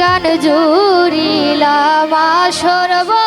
গান জুড়িলাম সর্ব